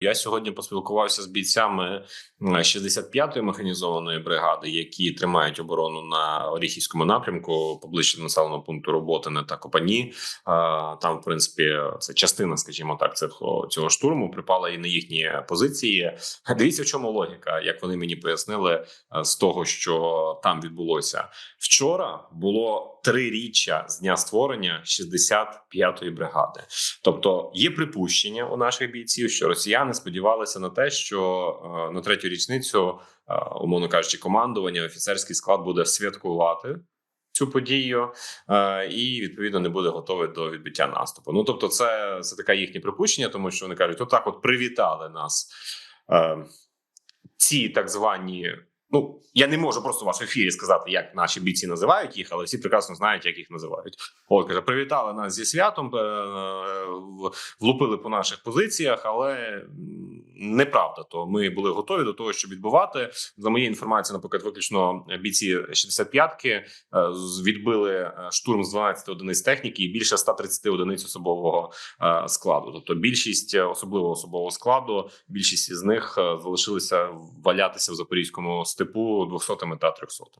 Я сьогодні поспілкувався з бійцями м, 65-ї механізованої бригади, які тримають оборону на Оріхівському напрямку, поближче до населеного пункту Роботине та Копані. Там, в принципі, це частина, скажімо так, цього, цього штурму припала і на їхні позиції. Дивіться, в чому логіка, як вони мені пояснили е, з того, що там відбулося вчора. Було три річчя з дня створення 65-ї бригади. Тобто є припущення у наших бійців, що росіяни сподівалися на те, що е, на третю річницю, е, умовно кажучи, командування, офіцерський склад буде святкувати. Цю подію е, і відповідно не буде готовий до відбиття наступу. Ну тобто, це, це таке їхнє припущення, тому що вони кажуть: отак, от привітали нас е, ці так звані. Ну я не можу просто в ефірі сказати, як наші бійці називають їх, але всі прекрасно знають, як їх називають. От каже, привітали нас зі святом, е, влупили по наших позиціях, але неправда. То ми були готові до того, щоб відбувати. За моєю інформацією, наприклад, виключно бійці 65-ки е, відбили е, штурм з 12 одиниць техніки і більше 130 одиниць особового е, складу. Тобто більшість е, особливого особового складу, більшість із них е, залишилися валятися в запорізькому степу 200-ми та 300-ми.